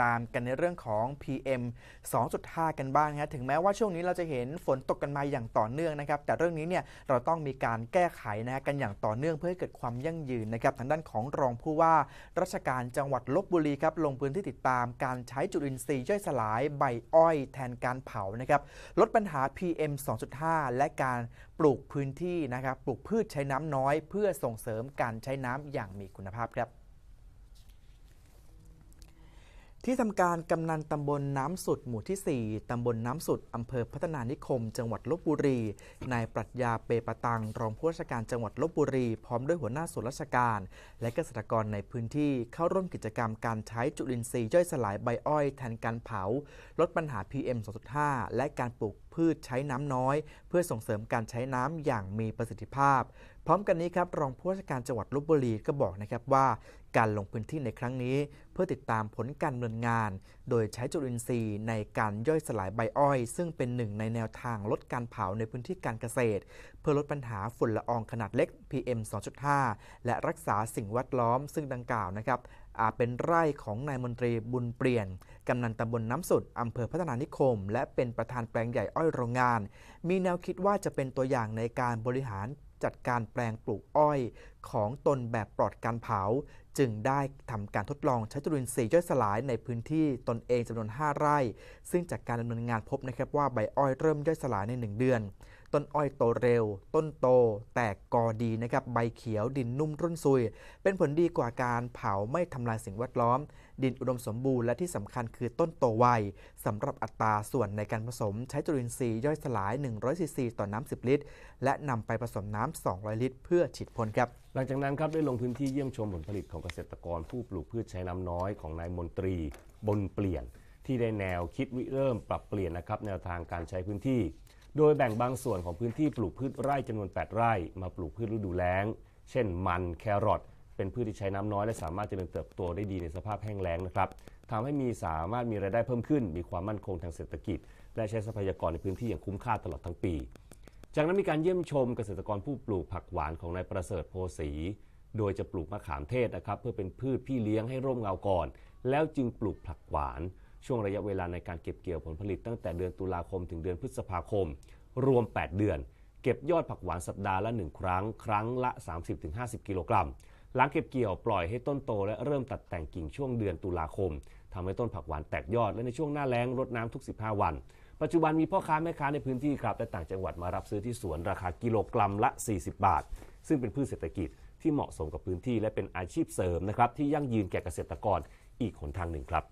ตามกันในเรื่องของ PM 2.5 กันบ้างนะถึงแม้ว่าช่วงนี้เราจะเห็นฝนตกกันมาอย่างต่อเนื่องนะครับ แต่เรื่องนี้เนี่ยเราต้องมีการแก้ไขนะฮะกันอย่างต่อเนื่องเพื่อให้เกิดความยั่งยืนนะครับ ทางด้านของรองผู้ว่า ราชการจังหวัดลบบุรีครับลงพื้นที่ติดตามการใช้จุลินทรีย์ย่อยสลายใบอ้อยแทนการเผานะครับลดปัญหา PM 2.5 และการปลูกพื้นที่นะครับปลูกพืชใช้น้ำน้อย เพื่อส่งเสริมการใช้น้ำอย่างมีคุณภาพครับ ที่ทำการกำนันตำบลน้ำสุดหมู่ที่ 4 ตำบลน้ำสุดอำเภอพัฒนานิคม จังหวัดลบบุรี นายปรัชญาเปปะตัง รองผู้ราชการจังหวัดลบบุรี พร้อมด้วยหัวหน้าส่วนราชการ และเกษตรกรในพื้นที่เข้าร่วมกิจกรรมการใช้จุลินทรีย์ย่อยสลายใบอ้อยแทนการเผา ลดปัญหา PM 2.5 และการปลูก พืชใช้น้ำน้อย เพื่อส่งเสริมการใช้น้ำอย่างมีประสิทธิภาพ พร้อมกันนี้ครับรองผู้ว่าราชการจังหวัดลบบุรีก็บอกนะครับว่าการลงพื้นที่ในครั้งนี้ เพื่อติดตามผลการดำเนินงาน โดยใช้จุลินทรีย์ในการย่อยสลายใบอ้อย ซึ่งเป็นหนึ่งในแนวทางลดการเผาในพื้นที่การเกษตร เพื่อลดปัญหาฝุ่นละอองขนาดเล็ก PM 2.5 และรักษาสิ่งแวดล้อมซึ่งดังกล่าวนะครับ เป็นไร่ของนายมนตรีบุญเปลี่ยน กำนันตำบลน้ำสุดอำเภอพัฒนานิคม และเป็นประธานแปลงใหญ่อ้อยโรงงาน มีแนวคิดว่าจะเป็นตัวอย่างในการบริหารจัดการแปลงปลูกอ้อยของตนแบบปลอดการเผา จึงได้ทำการทดลองใช้จุลินทรีย์ย่อยสลายในพื้นที่ตนเองจำนวน 5 ไร่ ซึ่งจากการดำเนินงานพบนะครับว่าใบอ้อยเริ่มย่อยสลายใน 1 เดือน ต้นอ้อยโตเร็ว ต้นโต แตกกอดีนะครับ ใบเขียวดินนุ่มรุ่นซุย เป็นผลดีกว่าการเผาไม่ทำลายสิ่งแวดล้อม ดินอุดมสมบูรณ์และที่สำคัญคือต้นโตไวสำหรับอัตราส่วนในการผสมใช้จุลินทรีย์ย่อยสลาย 100ซีซีต่อน้ำ10 ลิตร และนำไปผสมน้ำ200 ลิตร เพื่อฉีดพ่นครับหลังจากนั้นครับได้ลงพื้นที่เยี่ยมชมผลผลิตของเกษตรกรผู้ปลูกพืชใช้น้ำน้อยของนายมนตรีบนเปลี่ยนที่ได้แนวคิดวิเริ่มปรับเปลี่ยนนะครับแนวทางการใช้พื้นที่ โดยแบ่งบางส่วนของพื้นที่ปลูกพืชไร่จำนวน 8 ไร่มาปลูกพืชฤดูแล้ง เช่นมันแครอทเป็นพืชที่ใช้น้ำน้อย และสามารถเจริญเติบโตได้ดีในสภาพแห้งแล้งนะครับทำให้มีสามารถมีรายได้เพิ่มขึ้น มีความมั่นคงทางเศรษฐกิจ และใช้ทรัพยากรในพื้นที่อย่างคุ้มค่าตลอดทั้งปี จากนั้นมีการเยี่ยมชมเกษตรกรผู้ปลูกผักหวานของนายประเสริฐโพสี โดยจะปลูกมะขามเทศนะครับเพื่อเป็นพืชพี่เลี้ยงให้ร่มเงาก่อน แล้วจึงปลูกผักหวาน ช่วงระยะเวลาในการเก็บเกี่ยวผลผลิตตั้งแต่เดือนตุลาคมถึงเดือนพฤษภาคม รวม 8 เดือน เก็บยอดผักหวานสัปดาห์ละ 1 ครั้ง ครั้งละ 30-50 กิโลกรัม หลังเก็บเกี่ยวปล่อยให้ต้นโตและเริ่มตัดแต่งกิ่งช่วงเดือนตุลาคมทำให้ต้นผักหวานแตกยอดและในช่วงหน้าแล้งรดน้ำทุก 15 วัน ปัจจุบันมีพ่อค้าแม่ค้าในพื้นที่ครับและต่างจังหวัดมารับซื้อที่สวนราคากิโลกรัมละ 40 บาท ซึ่งเป็นพืชเศรษฐกิจที่เหมาะสมกับพื้นที่และเป็นอาชีพเสริมนะครับที่ยั่งยืนแก่เกษตรกรอีกหนทางหนึ่งครับ